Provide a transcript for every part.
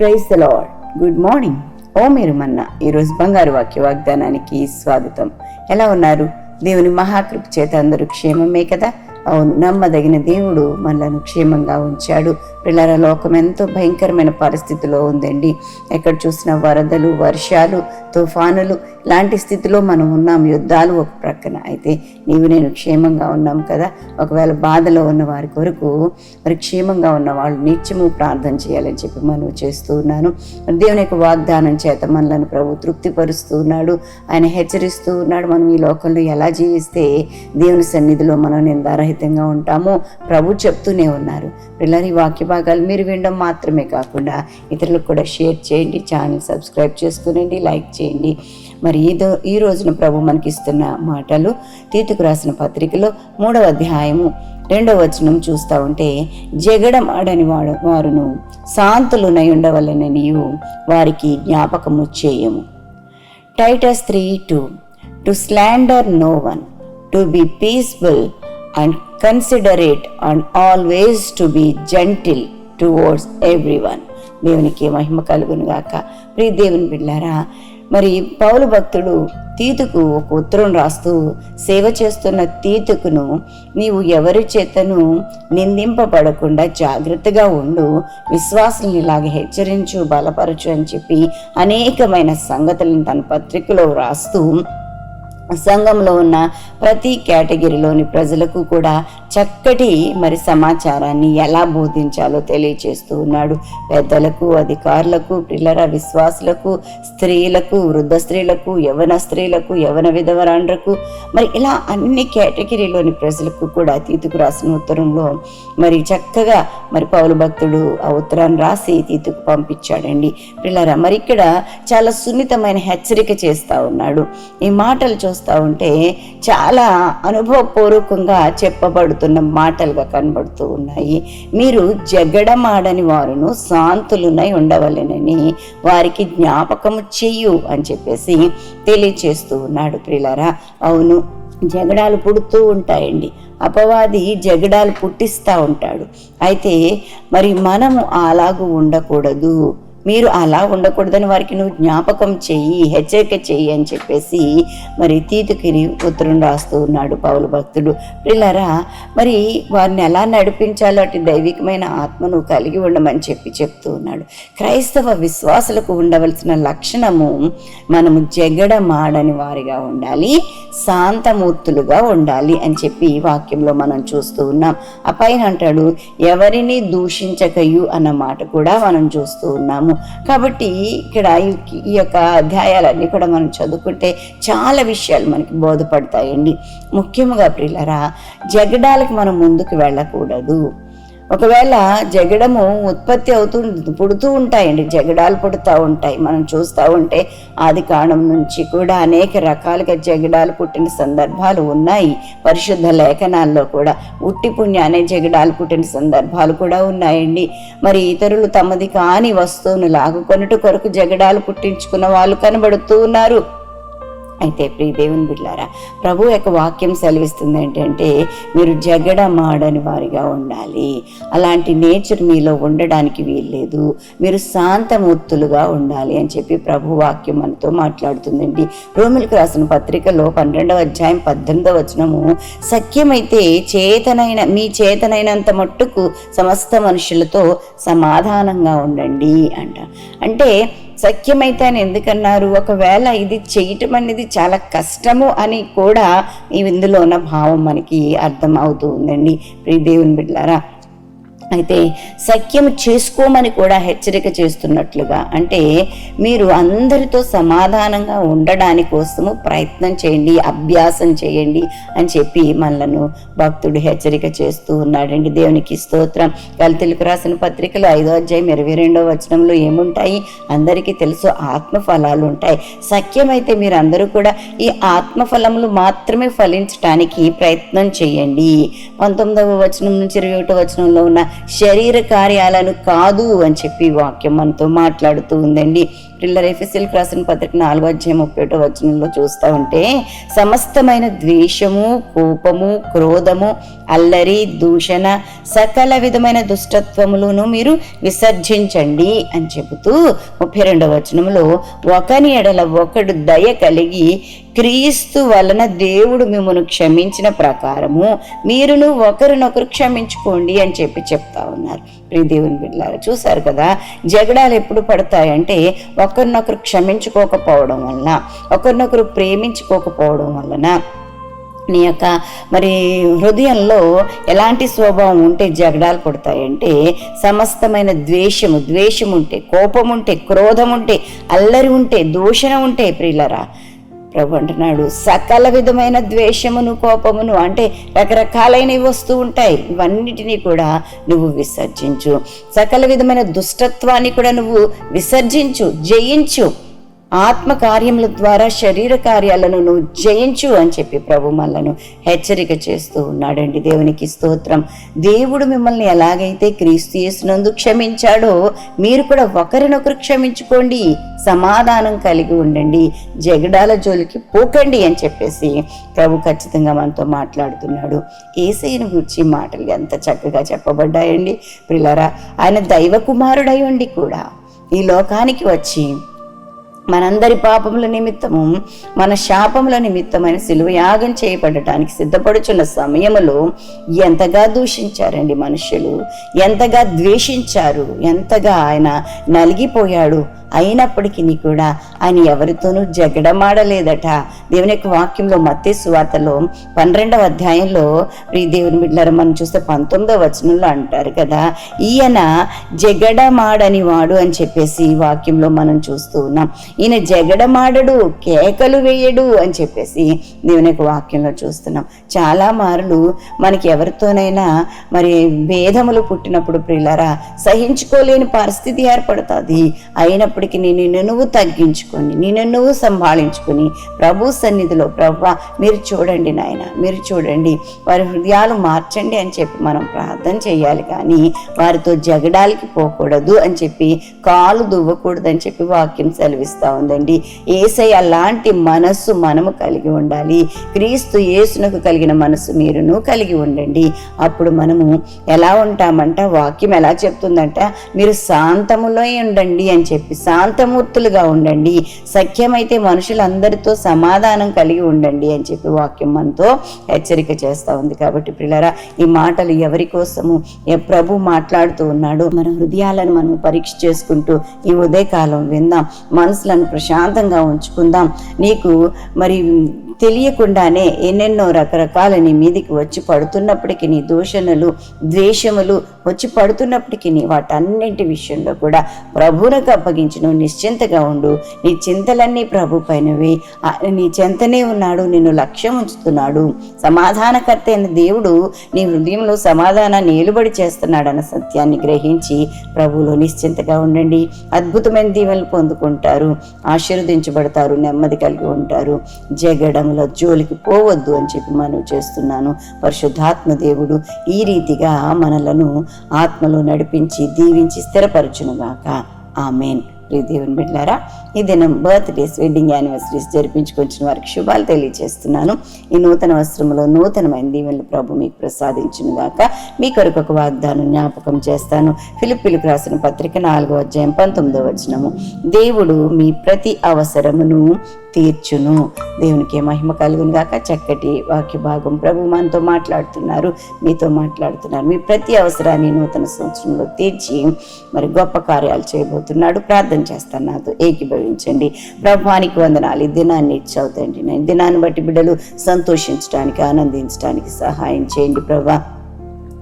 praise the Lord good morning ఓ మీరు మన్న ఈరోజు బంగారు వాక్య వాగ్దానానికి స్వాగతం. ఎలా ఉన్నారు? దేవుని మహాకృప చేత అందరూ క్షేమమే కదా? అవును నమ్మదగిన దేవుడు మనలను క్షేమంగా ఉంచాడు. పిల్లల లోకం ఎంతో భయంకరమైన పరిస్థితిలో ఉందండి. ఎక్కడ చూసినా వరదలు వర్షాలు తుఫానులు ఇలాంటి స్థితిలో మనం ఉన్నాం. యుద్ధాలు ఒక ప్రక్కన. అయితే నీవు నేను క్షేమంగా ఉన్నాం కదా. ఒకవేళ బాధలో ఉన్న వారి కొరకు మరి క్షేమంగా ఉన్న వాళ్ళు నిత్యము ప్రార్థన చేయాలని చెప్పి మనం చేస్తూ ఉన్నాను. దేవుని యొక్క వాగ్దానం చేత మనలను ప్రభు తృప్తిపరుస్తూ ఉన్నాడు. ఆయన హెచ్చరిస్తూ ఉన్నాడు. మనం ఈ లోకంలో ఎలా జీవిస్తే దేవుని సన్నిధిలో మనం నిందారహితంగా ఉంటామో ప్రభు చెప్తూనే ఉన్నారు. పిల్లలు ఈ వాక్య భాగాలు మీరు వినడం మాత్రమే కాకుండా ఇతరులకు కూడా షేర్ చేయండి ఛానల్ సబ్స్క్రైబ్ చేసుకునండి లైక్ చేయండి. మరి ఈదో ఈ రోజున ప్రభు మనకి ఇస్తున్న మాటలు తీతుకు రాసిన పత్రికలో మూడవ అధ్యాయము రెండవ వచనం చూస్తూ ఉంటే జగడం ఆడని వాడు వారును శాంతులునై ఉండవలనని వారికి జ్ఞాపకము చేయము. Titus three two to slander no one to be peaceful and considerate and always to be gentle towards everyone దేవునికి మహిమ కలుగునుగాక ప్రియ దేవుని బిడ్డారా మరి పౌలు భక్తుడు తీతుకు ఒక ఉత్తరం రాస్తూ సేవ చేస్తున్న తీతుకును నీవు ఎవరి చేతను నిందింపబడకుండా జాగ్రత్తగా ఉండు విశ్వాసుని ఇలాగ హెచ్చరించు బలపరచు అని చెప్పి అనేకమైన సంగతులను తన పత్రికలో రాస్తూ సంఘంలో ఉన్న ప్రతి కేటగిరీలోని ప్రజలకు కూడా చక్కటి మరి సమాచారాన్ని ఎలా బోధించాలో తెలియచేస్తూ ఉన్నాడు. పెద్దలకు అధికారులకు పిల్లల విశ్వాసులకు స్త్రీలకు వృద్ధ స్త్రీలకు యవన స్త్రీలకు యవన విధవరాండ్రకు మరి ఇలా అన్ని కేటగిరీలోని ప్రజలకు కూడా తీతుకు రాసిన ఉత్తరంలో మరి చక్కగా మరి పౌలు భక్తుడు ఆ ఉత్తరాన్ని రాసి తీతుకు పంపించాడండి. పిల్లరా మరి ఇక్కడ చాలా సున్నితమైన హెచ్చరిక చేస్తూ ఉన్నాడు. ఈ మాటలు చూస్తూ ఉంటే చాలా అనుభవపూర్వకంగా చెప్పబడుతున్న మాటలుగా కనబడుతూ ఉన్నాయి. మీరు జగడమాడని వారును శాంతులునై ఉండవలెనని వారికి జ్ఞాపకము చెయ్యు అని చెప్పేసి తెలియచేస్తూ ఉన్నాడు ప్రిలరా అవును జగడాలు పుడుతూ ఉంటాయండి. అపవాది జగడాలు పుట్టిస్తూ ఉంటాడు. అయితే మరి మనము అలాగూ ఉండకూడదు. మీరు అలా ఉండకూడదని వారికి నువ్వు జ్ఞాపకం చెయ్యి హెచ్చరిక చెయ్యి అని చెప్పేసి మరి తీతుకిని ఉత్తరం రాస్తూ ఉన్నాడు పౌలు భక్తుడు. పిల్లరా మరి వారిని ఎలా నడిపించాలో అటు దైవికమైన ఆత్మను కలిగి ఉండమని చెప్పి చెప్తూ ఉన్నాడు. క్రైస్తవ విశ్వాసులకు ఉండవలసిన లక్షణము మనము జగడమాడని వారిగా ఉండాలి శాంతమూర్తులుగా ఉండాలి అని చెప్పి ఈ వాక్యంలో మనం చూస్తూ ఉన్నాం. ఆ పైన అంటాడు ఎవరిని దూషించకయు అన్న మాట కూడా మనం చూస్తూ ఉన్నాము. కాబట్టి ఇక్కడ ఈ- ఈ యొక్క అధ్యాయాలన్నీ కూడా మనం చదువుకుంటే చాలా విషయాలు మనకి బోధపడతాయండి. ముఖ్యంగా ప్రియులరా జగడాలకు మనం ముందుకు వెళ్ళకూడదు. ఒకవేళ జగడము ఉత్పత్తి అవుతూ పుడుతూ ఉంటాయండి జగడాలు పుడుతూ ఉంటాయి. మనం చూస్తూ ఉంటే ఆది కాండం నుంచి కూడా అనేక రకాలుగా జగడాలు పుట్టిన సందర్భాలు ఉన్నాయి. పరిశుద్ధ లేఖనాల్లో కూడా ఉట్టి పుణ్య అనే జగడాలు పుట్టిన సందర్భాలు కూడా ఉన్నాయండి. మరి ఇతరులు తమది కాని వస్తువును లాగుకొనుట కొరకు జగడాలు పుట్టించుకున్న వాళ్ళు కనబడుతూ ఉన్నారు. అయితే ప్రియ దేవుని బిడ్డారా ప్రభు యొక్క వాక్యం సెలవిస్తుంది ఏంటంటే మీరు జగడమాడని వారిగా ఉండాలి. అలాంటి నేచర్ మీలో ఉండడానికి వీల్లేదు. మీరు శాంతమూర్తులుగా ఉండాలి అని చెప్పి ప్రభు వాక్యం మనతో మాట్లాడుతుందండి. రోమిలకు రాసిన పత్రికలో పన్నెండవ అధ్యాయం పద్దెనిమిదవ వచనము సఖ్యమైతే చేతనైన మీ చేతనైనంత మట్టుకు సమస్త మనుషులతో సమాధానంగా ఉండండి అంట. అంటే సఖ్యమైతే అని ఎందుకన్నారు? ఒకవేళ ఇది చేయటం అనేది చాలా కష్టము అని కూడా ఇందులో ఉన్న భావం మనకి అర్థం అవుతూ ఉందండి ప్రియదేవుని బిడ్డారా అయితే సఖ్యము చేసుకోమని కూడా హెచ్చరిక చేస్తున్నట్లుగా అంటే మీరు అందరితో సమాధానంగా ఉండడాని కోసము ప్రయత్నం చేయండి అభ్యాసం చేయండి అని చెప్పి మనలను భక్తుడు హెచ్చరిక చేస్తూ ఉన్నాడండి. దేవునికి స్తోత్రం. కలితెలకు రాసిన పత్రికలు ఐదో అధ్యాయం ఇరవై రెండో వచనంలో ఏముంటాయి? అందరికీ తెలుసు ఆత్మ ఫలాలు ఉంటాయి. సఖ్యమైతే మీరు అందరూ కూడా ఈ ఆత్మ ఫలములు మాత్రమే ఫలించటానికి ప్రయత్నం చేయండి. పంతొమ్మిదవ వచనం నుంచి ఇరవై ఒకటో వచనంలో ఉన్న శరీర కార్యాలను కాదు అని చెప్పి వాక్యం మనతో మాట్లాడుతూ ఉందండి. పిల్లర్ ఎఫ్ఎస్ఎల్ రాసిన పత్రిక నాలుగో అధ్యాయం ముప్పై ఒకటో వచనంలో చూస్తూ ఉంటే సమస్తమైన ద్వేషము కోపము క్రోధము అల్లరి దూషణ సకల విధమైన దుష్టత్వములను మీరు విసర్జించండి అని చెబుతూ ముప్పై రెండవ వచనంలో ఒకని ఎడల ఒకడు దయ కలిగి క్రీస్తు వలన దేవుడు మిమ్మల్ని క్షమించిన ప్రకారము మీరును ఒకరినొకరు క్షమించుకోండి అని చెప్పి చెప్తా ఉన్నారు. ప్రియ దేవుని బిడ్డలారు చూశారు కదా? జగడాలు ఎప్పుడు పడతాయంటే ఒకరినొకరు క్షమించుకోకపోవడం వలన ఒకరినొకరు ప్రేమించుకోకపోవడం వలన. నీ యొక్క మరి హృదయంలో ఎలాంటి స్వభావం ఉంటే జగడాలు పడతాయంటే సమస్తమైన ద్వేషము ద్వేషం ఉంటే కోపం ఉంటే క్రోధం ఉంటే అల్లరి ఉంటే దూషణ ఉంటే ప్రియులరా ప్రభు అంటున్నాడు సకల విధమైన ద్వేషమును కోపమును అంటే రకరకాలైనవి వస్తూ ఉంటాయి. ఇవన్నిటినీ కూడా నువ్వు విసర్జించు. సకల విధమైన దుష్టత్వాన్ని కూడా నువ్వు విసర్జించు జయించు. ఆత్మ కార్యముల ద్వారా శరీర కార్యాలను నువ్వు జయించు అని చెప్పి ప్రభు మనలను హెచ్చరిక చేస్తూ ఉన్నాడండి. దేవునికి స్తోత్రం. దేవుడు మిమ్మల్ని ఎలాగైతే క్రీస్తు చేసినందు క్షమించాడో మీరు కూడా ఒకరినొకరు క్షమించుకోండి. సమాధానం కలిగి ఉండండి. జగడాల జోలికి పోకండి అని చెప్పేసి ప్రభు ఖచ్చితంగా మనతో మాట్లాడుతున్నాడు. ఏసైని గురించి మాటలు ఎంత చక్కగా చెప్పబడ్డాయండి. పిల్లరా ఆయన దైవ కుమారుడై ఉండి కూడా ఈ లోకానికి వచ్చి మనందరి పాపముల నిమిత్తము మన శాపముల నిమిత్తమైన సిలువ యాగం చేయబడటానికి సిద్ధపడుచున్న సమయంలో ఎంతగా దూషించారండి మనుషులు ఎంతగా ద్వేషించారు ఎంతగా ఆయన నలిగిపోయాడు. అయినప్పటికీ కూడా ఆయన ఎవరితోనూ జగడమాడలేదట. దేవుని యొక్క వాక్యంలో మత్తే సువార్తలో పన్నెండవ అధ్యాయంలో ప్రీ దేవుని బిడ్డలారా మనం చూస్తే పంతొమ్మిదవ వచనంలో అంటారు కదా ఈయన జగడమాడని వాడు అని చెప్పేసి ఈ వాక్యంలో మనం చూస్తూ ఉన్నాం. ఈయన జగడమాడడు కేకలు వేయడు అని చెప్పేసి దేవుని యొక్క వాక్యంలో చూస్తున్నాం. చాలా మార్లు మనకి ఎవరితోనైనా మరి భేదములు పుట్టినప్పుడు ప్రిల్లరా సహించుకోలేని పరిస్థితి ఏర్పడుతుంది. అయినప్పటికీ నిన్ను నువ్వు తగ్గించుకొని నిన్ను నువ్వు సంభాళించుకొని ప్రభు సన్నిధిలో ప్రభు మీరు చూడండి నాయన మీరు చూడండి. వారి హృదయాలు మార్చండి అని చెప్పి మనం ప్రార్థన చేయాలి కానీ వారితో జగడాలకి పోకూడదు అని చెప్పి కాలు దువ్వకూడదు అని చెప్పి వాక్యం సెలవిస్తాం ఉందండి. ఏసై అలాంటి మనస్సు మనము కలిగి ఉండాలి. క్రీస్తు యేసునకు కలిగిన మనస్సు మీరును కలిగి ఉండండి. అప్పుడు మనము ఎలా ఉంటామంట వాక్యం ఎలా చెప్తుందంట మీరు శాంతములో ఉండండి అని చెప్పి శాంతమూర్తులుగా ఉండండి. సఖ్యమైతే మనుషులందరితో సమాధానం కలిగి ఉండండి అని చెప్పి వాక్యం మనతో హెచ్చరిక చేస్తూ ఉంది. కాబట్టి పిల్లరా ఈ మాటలు ఎవరి కోసము? ఏ ప్రభు మాట్లాడుతూ ఉన్నాడు? మన హృదయాలను మనం పరీక్ష చేసుకుంటూ ఈ ఉదయకాలం విందాం. మనసులను ప్రశాంతంగా ఉంచుకుందాం. నీకు మరి తెలియకుండానే ఎన్నెన్నో రకరకాల నీ మీదికి వచ్చి పడుతున్నప్పటికీ నీ దూషణలు ద్వేషములు వచ్చి పడుతున్నప్పటికీ నీ వాటన్నింటి విషయంలో కూడా ప్రభువునకు అప్పగించను నిశ్చింతగా ఉండు. నీ చింతలన్నీ ప్రభు పైనవి. నీ చెంతనే ఉన్నాడు నిన్ను లక్ష్యం ఉంచుతున్నాడు. సమాధానకర్త అయిన దేవుడు నీ హృదయంలో సమాధానాన్ని ఏలుబడి చేస్తున్నాడన్న సత్యాన్ని గ్రహించి ప్రభువులో నిశ్చింతగా ఉండండి. అద్భుతమైన దీవెనలు పొందుకుంటారు ఆశీర్వదించబడతారు నెమ్మది కలిగి ఉంటారు. జగడం జగడంలో జోలికి పోవద్దు అని చెప్పి మనం చేస్తున్నాను. పరిశుద్ధాత్మ దేవుడు ఈ రీతిగా మనలను ఆత్మలో నడిపించి దీవించి స్థిరపరచునుగాక. ఆమెన్. ప్రియ దేవుని బిడ్డారా ఈ దినం బర్త్డేస్ వెడ్డింగ్ యానివర్సరీస్ జరిపించుకొచ్చిన వారికి శుభాలు తెలియజేస్తున్నాను ఈ నూతన వస్త్రంలో నూతనమైన దీవెనలు ప్రభు మీకు ప్రసాదించిన గాక మీ కొరకు ఒక వాగ్దానం జ్ఞాపకం చేస్తాను. ఫిలిపిలకు రాసిన పత్రిక నాలుగో అధ్యాయం పంతొమ్మిదో వచనము. దేవుడు మీ ప్రతి అవసరమును తీర్చును. దేవునికి మహిమ కలుగును గాక. చక్కటి వాక్య భాగం ప్రభు మనతో మాట్లాడుతున్నారు. మీతో మాట్లాడుతున్నారు. మీ ప్రతి అవసరాన్ని నూతన సంవత్సరంలో తీర్చి మరి గొప్ప కార్యాలు చేయబోతున్నాడు. ప్రార్థన చేస్తాను నాతో. ఏకీభవించండి. ప్రభానికి వందనాలు. ఈ దినాన్ని ఇచ్చవుతండి నేను దినాన్ని బట్టి బిడ్డలు సంతోషించడానికి ఆనందించడానికి సహాయం చేయండి ప్రభా.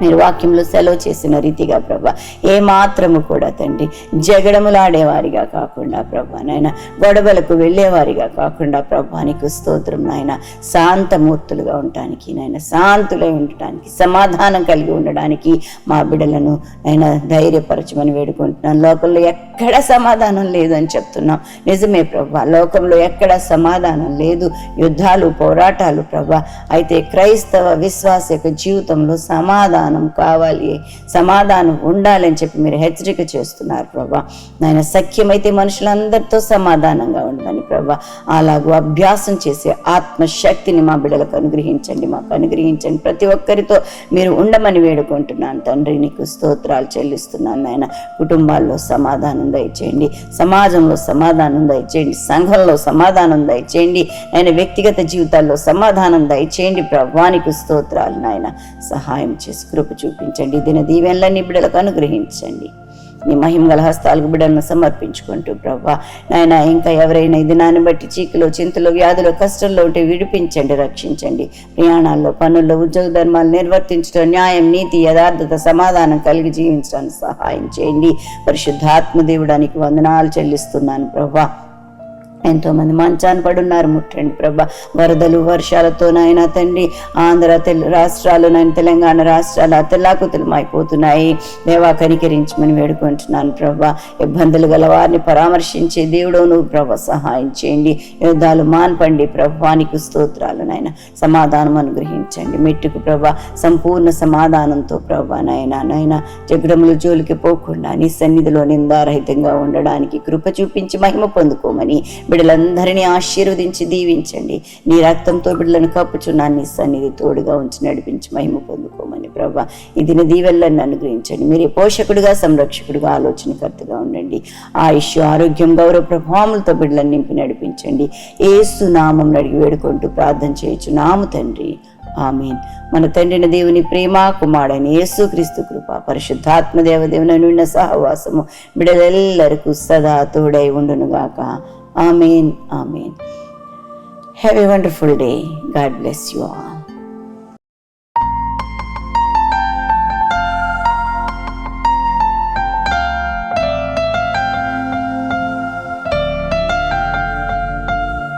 మీరు వాక్యంలో సెలవు చేసిన రీతిగా ప్రభా ఏ మాత్రము కూడా తండ్రి జగడములాడేవారిగా కాకుండా ప్రభా నాయన గొడవలకు వెళ్ళేవారిగా కాకుండా ప్రభా నీకు స్తోత్రం నాయన శాంతమూర్తులుగా ఉండటానికి నాయన శాంతులై ఉండటానికి సమాధానం కలిగి ఉండడానికి మా బిడ్డలను నాయన ధైర్యపరచమని వేడుకుంటున్నాను. లోకంలో ఎక్కడ సమాధానం లేదని చెప్తున్నాం. నిజమే ప్రభా లోకంలో ఎక్కడ సమాధానం లేదు. యుద్ధాలు పోరాటాలు ప్రభా అయితే క్రైస్తవ విశ్వాస యొక్క జీవితంలో సమాధానం కావాలి సమాధానం ఉండాలని చెప్పి మీరు హెచ్చరిక చేస్తున్నారు ప్రభా. నాయన సఖ్యమైతే మనుషులందరితో సమాధానంగా ఉండమని ప్రభా. అలాగూ అభ్యాసం చేసే ఆత్మశక్తిని మా బిడ్డలకు అనుగ్రహించండి మాకు అనుగ్రహించండి. ప్రతి ఒక్కరితో మీరు ఉండమని వేడుకుంటున్నాను తండ్రి. నీకు స్తోత్రాలు చెల్లిస్తున్నాను నాయన. కుటుంబాల్లో సమాధానం దయచేయండి సమాజంలో సమాధానం దయచేయండి సంఘంలో సమాధానం దయచేయండి ఆయన వ్యక్తిగత జీవితాల్లో సమాధానం దయచేయండి. ప్రభానికి స్తోత్రాలు నాయన. సహాయం చేసి కృప చూపించండి. దిన దీవెనలన్నీ బిడ్డలకు అనుగ్రహించండి. నీ మహిమగల హస్తాలకు బిడ్డలను సమర్పించుకుంటూ ప్రభా నాయన ఇంకా ఎవరైనా ఈ దినాన్ని బట్టి చీకులో చింతలో వ్యాధులు కష్టంలో ఉంటే విడిపించండి రక్షించండి. ప్రయాణాల్లో పనుల్లో ఉద్యోగ ధర్మాలు నిర్వర్తించడం న్యాయం నీతి యథార్థత సమాధానం కలిగి జీవించడానికి సహాయం చేయండి. పరిశుద్ధాత్మ దేవుడానికి వందనాలు చెల్లిస్తున్నాను ప్రభా ఎంతోమంది మంచాన్ని పడున్నారు. ముట్టండి ప్రభా. వరదలు వర్షాలతో నాయన తండ్రి ఆంధ్ర తెలు రాష్ట్రాలు నాయన తెలంగాణ రాష్ట్రాలు అతలాకుతలమైపోతున్నాయి దేవా కనికరించమని వేడుకుంటున్నాను ప్రభా. ఇబ్బందులు గల వారిని పరామర్శించే దేవుడు నువ్వు ప్రభా సహాయం చేయండి. యుద్ధాలు మాన్పండి ప్రభానికి స్తోత్రాలు నాయన. సమాధానం అనుగ్రహించండి. మెట్టుకు ప్రభా. సంపూర్ణ సమాధానంతో ప్రభా నాయన నాయన జగడముల జోలికి పోకుండా నీ సన్నిధిలో నిందారహితంగా ఉండడానికి కృప చూపించి మహిమ పొందుకోమని బిడ్డలందరినీ ఆశీర్వదించి దీవించండి. నీ రక్తంతో బిడ్డలను కప్పుచున్నాను నీ సన్నిధి తోడుగా ఉంచి నడిపించి మహిమ పొందుకోమని ప్రభా ఇది దీవెల్లని అనుగ్రహించండి. మీరే పోషకుడుగా సంరక్షకుడుగా ఆలోచనకర్తగా ఉండండి. ఆయుష్ ఆరోగ్యం గౌరవ ప్రభావములతో బిడ్డలను నింపి నడిపించండి. ఏసు నామం అడిగి వేడుకుంటూ ప్రార్థన చేయొచ్చు నాము తండ్రి. ఆమెన్. మన తండ్రిన దేవుని ప్రేమ కుమారుడైన యేసుక్రీస్తు కృప పరిశుద్ధాత్మ దేవదేవుని నిన్న సహవాసము బిడలెల్లరకు సదా తోడై ఉండునుగాక. Amen. Amen. Have a wonderful day. God bless you all.